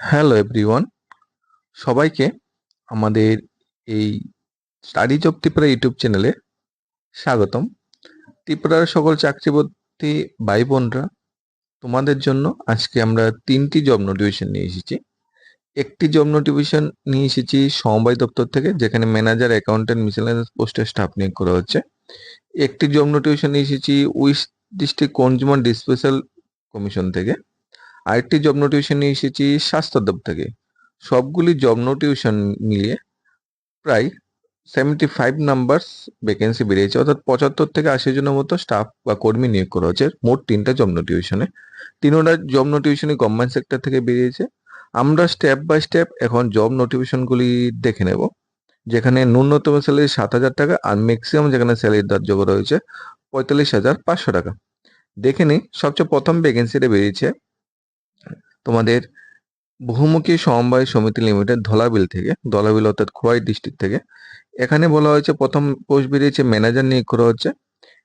Hello everyone সবাইকে আমাদের এই স্টাডি জব ত্রিপুরা ইউটিউব চ্যানেলে স্বাগতম। ত্রিপুরার সকল চাকরিবর্তী ভাই বোনরা তোমাদের জন্য আজকে আমরা তিনটি জব নোটিফিকেশন নিয়ে এসেছি। একটি জব নোটিফিকেশন নিয়ে এসেছি সমবায় দপ্তর থেকে, যেখানে ম্যানেজার অ্যাকাউন্টেন্ট মিসেলেনিয়াস পোস্টে স্টাফ নিয়োগ করা হচ্ছে। একটি জব নোটিফিকেশন নিয়ে এসেছি west district consumer disposal commission থেকে। আরেকটি জব নোটিফিকেশন নিয়ে এসেছি স্বাস্থ্য দপ্তর। থেকে সবগুলি জব নোটিফিকেশন মিলিয়ে প্রায় সেভেন্টি ফাইভ নাম্বারস ভ্যাকেন্সি বেরিয়েছে। অর্থাৎ পঁচাত্তর থেকে আশি জনের মতো স্টাফ বা কর্মী নিয়োগ করা হচ্ছে মোট তিনটা জব নোটিফিকেশনে তিনোটা জব নোটিফিকেশনই গভর্নমেন্ট সেক্টর থেকে বেরিয়েছে। আমরা স্টেপ বাই স্টেপ এখন জব নোটিফিকেশনগুলি দেখে নেব। যেখানে ন্যূনতম স্যালারি সাত হাজার টাকা আর ম্যাক্সিমাম যেখানে স্যালারি ধার্য করা হয়েছে পঁয়তাল্লিশ হাজার পাঁচশো টাকা। দেখে নিই, সবচেয়ে প্রথম ভ্যাকেন্সিটা বেরিয়েছে তোমাদের বহুমুখী সমবায় সমিতি লিমিটেড ধলাবিল থেকে, ধলাবিল অর্থাৎ খোয়াই ডিস্ট্রিক্ট থেকে। এখানে বলা হয়েছে, প্রথম পোস্ট বেরিয়েছে, ম্যানেজার নিয়োগ করা হচ্ছে।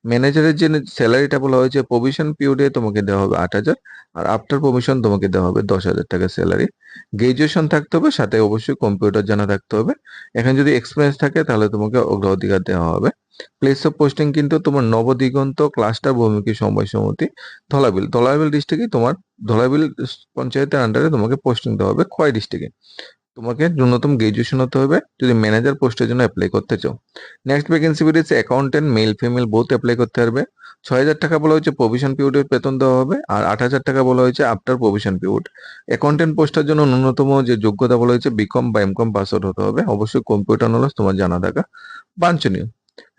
ম্যানেজারের যে স্যালারিটা বলা হয়েছে প্রভিশন পিরিয়ডে তোমাকে দেওয়া হবে আট হাজার, আর আফটার প্রভিশন তোমাকে দেওয়া হবে দশ হাজার টাকা স্যালারি গ্রাজুয়েশন থাকতে হবে, সাথে অবশ্যই কম্পিউটার জানা থাকতে হবে। এখানে যদি এক্সপিরিয়েন্স থাকে, তাহলে তোমাকে অগ্রাধিকার দেওয়া হবে। প্লেস অফ পোস্টিং কিন্তু তোমার নবদিগন্ত ক্লাস্টার ভূমিকি সমবায় সমিতি, ধলাবিল। ধলাবিল ডিস্ট্রিক্টে তোমার, ধলাবিল পঞ্চায়েতের আন্ডারে তোমাকে পোস্টিং দেওয়া হবে, খোয়াই ডিস্ট্রিক্টে তোমাকে ন্যূনতম গ্রাজুয়েশন হতে হবে যদি ম্যানেজার পোস্টের জন্য অ্যাপ্লাই করতে চাও। নেক্সট ভ্যাকেন্সি বেরিয়েছে accountant male female both apply করতে পারবে। ছয় হাজার টাকা বলা হয়েছে প্রভিশন পিরিয়ডের বেতন দেওয়া হবে আর আট হাজার টাকা বলা হয়েছে আফটার প্রভিশন পিরিয়ড অ্যাকাউন্টেন্ট পোস্টের জন্য ন্যূনতম যে যোগ্যতা বলা হয়েছে বিকম বা এমকম আউট হতে হবে। অবশ্যই কম্পিউটার নলেজ তোমার জানা থাকা বাঞ্ছনীয়।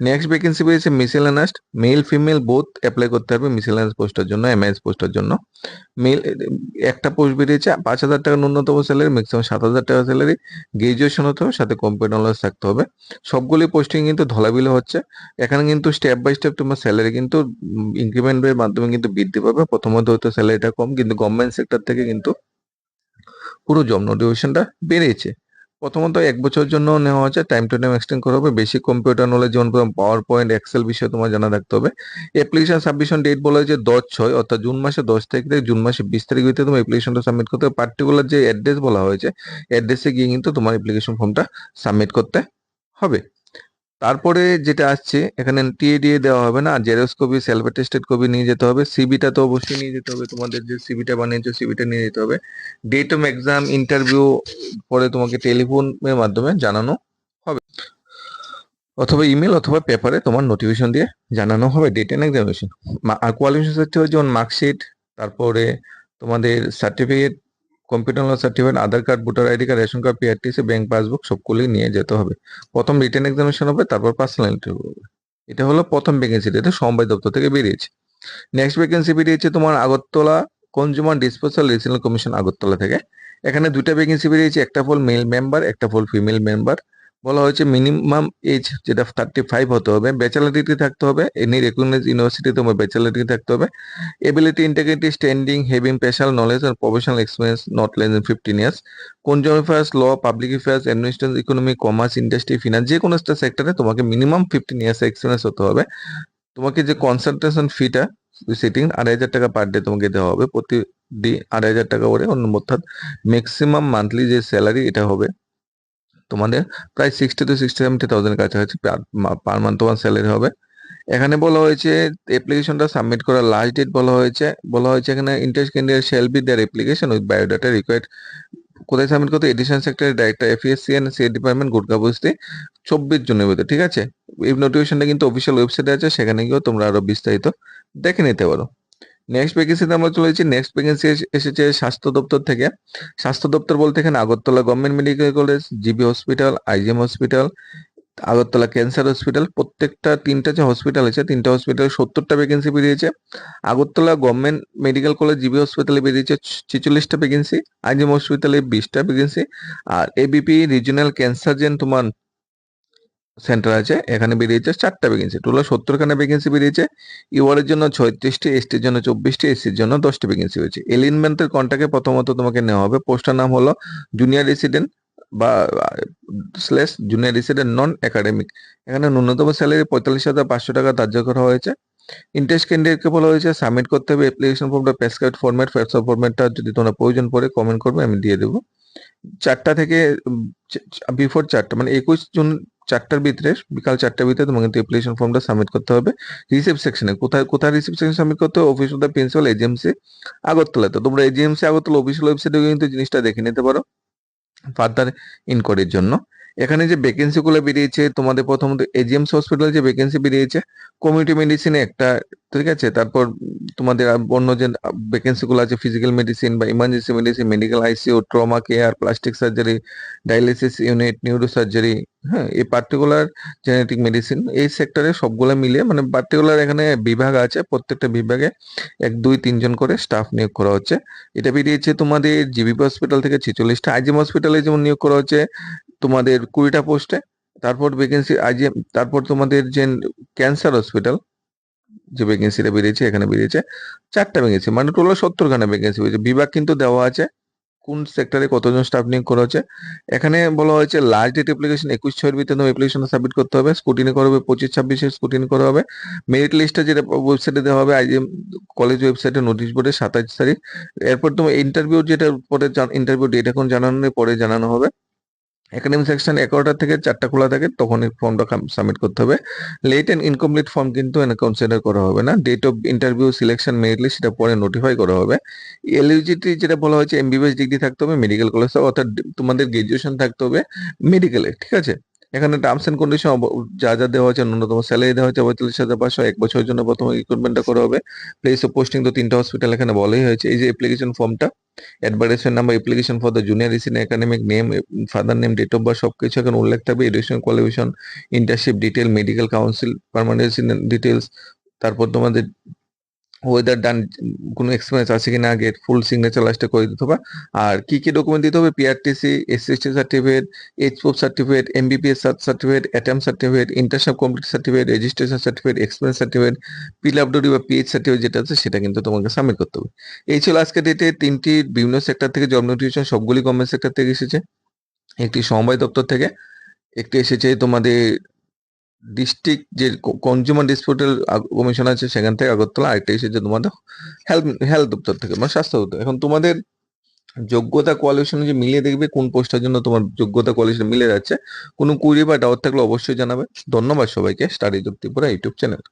নেক্সট ভ্যাকেন্সি পেয়েছে miscellaneous male female both apply করতে হবে মিসেলেনাস পোস্টের জন্য এমআইএস পোস্টের জন্য। মেল একটা পোস্ট বেরিয়েছে, পাঁচ হাজার টাকা ন্যূনতম স্যালারি ম্যাক্সিমাম সাত হাজার টাকা স্যালারি গ্রাজুয়েশন হতে হবে, সাথে কম্পিউটার নলেজ থাকতে হবে। সবগুলি পোস্টিং কিন্তু ধলাবিলে হচ্ছে। এখানে কিন্তু স্টেপ বাই স্টেপ তোমার স্যালারি কিন্তু ইনক্রিমেন্টের মাধ্যমে কিন্তু বৃদ্ধি পাবে। প্রথমত হয়তো স্যালারিটা কম, কিন্তু গভর্নমেন্ট সেক্টর থেকে কিন্তু পুরো জব নোটিফিকেশনটা বেরিয়েছে। প্রথমত এক বছরের জন্য নেওয়া হচ্ছে টাইম টু টাইম এক্সটেন্ড করা হবে। বেশি কম্পিউটার নলেজ যেমন পাওয়ার পয়েন্ট এক্সেল বিষয়ে তোমার জানা রাখতে হবে। অ্যাপ্লিকেশন সাবমিশন ডেট বলা হয়েছে দশ ছয়, অর্থাৎ জুন মাসে দশ তারিখ থেকে জুন মাসে বিশ তারিখ ভিতরে তোমার অ্যাপ্লিকেশনটা সাবমিট করতে হবে। পার্টিকুলার যে অ্যাড্রেস বলা হয়েছে অ্যাড্রেসে গিয়ে কিন্তু তোমার অ্যাপ্লিকেশন ফর্মটা সাবমিট করতে হবে। তারপরে যেটা আসছে, এখানে টিএডিএ দেওয়া হবে না xerox copy self attested copy নিয়ে যেতে হবে সিবিটা তো অবশ্যই নিয়ে যেতে হবে, তোমাদের যে সিবিটা বানিয়েছো সিবিটা নিয়ে যেতে হবে। ডেট অফ এক্সাম ইন্টারভিউ পরে তোমাকে টেলিফোনের মাধ্যমে জানানো হবে। অথবা ইমেল অথবা পেপারে তোমার নোটিফিকেশন দিয়ে জানানো হবে ডেট অ্যান্ড এক্সামিনেশন আর কোয়ালিফিকেশন হচ্ছে যেমন মার্কশিট তারপরে তোমাদের certificate computer certificate Aadhaar card voter ID card ration card PRTC bank passbook সবগুলি নিয়ে যেতে হবে। প্রথম রিটেন এক্সামিনেশন হবে, তারপর পার্সোনাল ইন্টারভিউ হবে। এটা হলো প্রথম ভ্যাকেন্সি এটা সমবায় দপ্তর থেকে বেরিয়েছে। নেক্সট ভ্যাকেন্সি বেরিয়েছে তোমার Agartala consumer disposal regional commission Agartala থেকে। এখানে দুটা ভ্যাকেন্সি বেরিয়েছে, একটা ফল মেল মেম্বার একটা ফল ফিমেল মেম্বার বলা হয়েছে মিনিমাম এজ যেটা থার্টি ফাইভ হতে হবে ব্যাচেলার ডিগ্রি থাকতে হবে এনি রেকগনাইজ ইউনিভার্সিটি তোমার ব্যাচেলার ডিগ্রি থাকতে হবে ability integrity standing having special knowledge R professional experience not less than fifteen years consumer affairs law public affairs administration economy commerce industry finance যে কোনো একটা সেক্টরে তোমাকে মিনিমাম ফিফটিন ইয়ার্স এক্সপিরিয়েন্স হতে হবে, তোমাকে যে কনসালটেশন ফিটা সিটিং আড়াই হাজার টাকা পার ডে তোমাকে দেওয়া হবে, প্রতি আড়াই হাজার টাকা করে অর্থাৎ ম্যাক্সিমাম মান্থলি যে স্যালারি এটা হবে তোমাদের প্রায় sixty to sixty seventy thousand কাছাকাছি পার মান্থ তোমার স্যালারি হবে। এখানে বলা হয়েছে অ্যাপ্লিকেশনটা সাবমিট করার লাস্ট ডেট বলা হয়েছে। বলা হয়েছে এখানে interest candidate shall be their application with biodata required কোথায় সাবমিট করতে? এডিশন সেক্টরের director FSC and C department গুটকা বস্তি, চব্বিশ জনের ভিতরে ঠিক আছে? এই নোটিফিকেশনটা কিন্তু অফিসিয়াল ওয়েবসাইটে আছে, সেখানে গিয়েও তোমরা আরও বিস্তারিত দেখে নিতে পারো। নেক্সট ভ্যাকেন্সিতে আমরা চলেছি নেক্সট ভ্যাকেন্সি এসেছে স্বাস্থ্য দপ্তর থেকে। স্বাস্থ্য দপ্তর বলতে এখানে Agartala government medical college GB hospital IGM hospital Agartala cancer hospital প্রত্যেকটা তিনটা যে হসপিটাল আছে, তিনটা হসপিটালে সত্তরটা ভ্যাকেন্সি বেরিয়েছে Agartala government medical college GB হসপিটালে বেরিয়েছে ছেচল্লিশটা ভ্যাকেন্সি আইজিএম হসপিটালে বিশটা ভ্যাকেন্সি আর এবিপি রিজিনাল ক্যান্সার জেন তোমার সেন্টার আছে, এখানে বেরিয়েছে চারটা ভ্যাকেন্সি টোটাল সত্তরখানা ভ্যাকেন্সি বেরিয়েছে ইউআরের জন্য ছয়ত্রিশটি এসটির জন্য চব্বিশটি এসির জন্য দশটি ভ্যাকেন্সি হয়েছে। এলিনমেন্টের কন্ট্যাক্টে প্রথমত তোমাকে নেওয়া হবে পোস্টার নাম হলো জুনিয়র রেসিডেন্ট বা slash junior resident non academic এখানে ন্যূনতম স্যালারি পঁয়তাল্লিশ হাজার পাঁচশো টাকা ধার্য করা হয়েছে। ইন্টারেস্ট ক্যান্ডিডেটকে বলা হয়েছে সাবমিট করতে হবে অ্যাপ্লিকেশন ফর্মটা প্রেসক্রাইব ফরম্যাট ফ্যাটসঅপ ফরম্যাটটা যদি তোমরা প্রয়োজন পড়ে কমেন্ট করবে, আমি দিয়ে দেবো। চারটা থেকে বিফোর চারটা মানে একুশ জুন চারটার ভিতরে, বিকাল চারটার ভিতরে তোমাকে কিন্তু অ্যাপ্লিকেশন ফর্মটা সাবমিট করতে হবে। রিসিভ সেকশনে কোথায় কোথায় রিসেপ সেকশন সাবমিট করতে হবে? Office of the principal agency আগরতলাতে। তোমরা এজেন্সি আগরতলা অফিসিয়াল ওয়েবসাইটে কিন্তু জিনিসটা দেখে নিতে পারো ফার্দার ইনকোয়ারির জন্য। এখানে যে ভ্যাকেন্সিগুলো বেরিয়েছে, তোমাদের প্রথমত এজিএমস হসপিটাল যে ভ্যাকেন্সি বেরিয়েছে কমিউনিটি মেডিসিনে একটা, ঠিক আছে? তারপর তোমাদের অন্য যে ভ্যাকেন্সিগুলো আছে ফিজিক্যাল মেডিসিন বা emergency medicine medical ICU trauma care plastic surgery dialysis unit neuro surgery হ্যাঁ এই পার্টিকুলার জেনেটিক মেডিসিন এই সেক্টরে সবগুলো মিলিয়ে মানে পার্টিকুলার এখানে বিভাগ আছে, প্রত্যেকটা বিভাগে এক, দুই, তিনজন করে স্টাফ নিয়োগ করা হচ্ছে। এটা বেরিয়েছে তোমাদের জিবিপি হসপিটাল থেকে ছেচল্লিশটা আইজিএম হসপিটালে যেমন নিয়োগ করা হচ্ছে তোমাদের কুড়িটা পোস্টে তারপর ভ্যাকেন্সি আইজিএম, তারপর তোমাদের যে ক্যান্সার হসপিটাল যে ভ্যাকেন্সিটা বেরিয়েছে, এখানে বেরিয়েছে, চারটা ভ্যাকেন্সি মানে টোটাল সত্তর খানা ভ্যাকেন্সি বেরিয়েছে। বিভাগ কিন্তু দেওয়া আছে, কোন সেক্টরে কতজন স্টাফ নিয়োগ করা হচ্ছে এখানে বলা হয়েছে লাস্ট ডেট অ্যাপ্লিকেশন একুশ ছয়ের ভিতরে অ্যাপ্লিকেশন সাবমিট করতে হবে স্কুটিনি করা হবে, পঁচিশ ছাব্বিশে স্কুটিনি করা হবে। মেরিট লিস্টটা যেটা ওয়েবসাইটে দেওয়া হবে, আইজিএম কলেজ ওয়েবসাইটে নোটিশ বোর্ডে সাতাশ তারিখ। এরপর তোমার ইন্টারভিউ যেটা পরে ইন্টারভিউ ডেট এখন জানানো পরে জানানো হবে। একাডেমিক সেকশন এগারোটা থেকে চারটা খোলা থাকে তখন এই ফর্মটা সাবমিট করতে হবে। লেট অ্যান্ড ইনকমপ্লিট ফর্ম কিন্তু কনসিডার করা হবে না। Date of interview selection merit সেটা পরে নোটিফাই করা হবে। এলিজিবিলিটি যেটা বলা হয়েছে এমবিবিএস ডিগ্রি থাকতে হবে মেডিকেল কলেজ অর্থাৎ তোমাদের গ্রাজুয়েশন থাকতে হবে মেডিকেলে ঠিক আছে? এখানে টার্মস এন্ড কন্ডিশন যা যা দেওয়া হয়েছে, ন্যূনতম স্যালারি দেওয়া হয়েছে পঁয়তাল্লিশ হাজার পাঁচশো, এক বছরের জন্য প্রথমে রিক্রুটমেন্টটা করা হবে। প্লেস অফ পোস্টিং তো তিনটা হসপিটাল এখানে বলাই হয়েছে। এই যে অ্যাপ্লিকেশন ফর্মটা advertisement number application for the junior resident academic name father name date of birth সবকিছু এখানে উল্লেখ থাকবে। Education qualification internship detail medical council permanent details তারপর তোমাদের ওয়েদার ডান কোনো এক্সপিরিয়েন্স আছে কিনা আগে ফুল সিগনেচার লাস্টে করে দিতে হবে। আর কি কি ডকুমেন্ট দিতে হবে? পিআরটিসি এসএসটি সার্টিফিকেট এইচ এইচপোপ certificate MBBS certificate attempt certificate internship complete certificate registration certificate experience certificate PWD বা পিএইচ সার্টিফিকেট যেটা আছে সেটা কিন্তু তোমাকে সাবমিট করতে হবে। এই ছিল আজকে ডেটে তিনটি বিভিন্ন সেক্টর থেকে জব নোটিফিকেশন সবগুলি গভর্নমেন্ট সেক্টর থেকে এসেছে। একটি সমবায় দপ্তর থেকে, একটি এসেছে তোমাদের ডিস্ট্রিক্ট যে কনজিউমার ডিসপিউটের কমিশন আছে, সেখান থেকে আগরতলা, আরেকটা এসেছে তোমাদের হেলথ হেলথ দপ্তর থেকে মানে স্বাস্থ্য দপ্তর। এখন তোমাদের যোগ্যতা কোয়ালিফিকেশন যে মিলিয়ে দেখবে, কোন পোস্টের জন্য তোমার যোগ্যতা কোয়ালিফিকেশন মিলে যাচ্ছে, কোনো কুড়ি বা ডাউট থাকলে অবশ্যই জানাবে। ধন্যবাদ সবাইকে স্টাডি যোগ ত্রিপুরা ইউটিউব চ্যানেল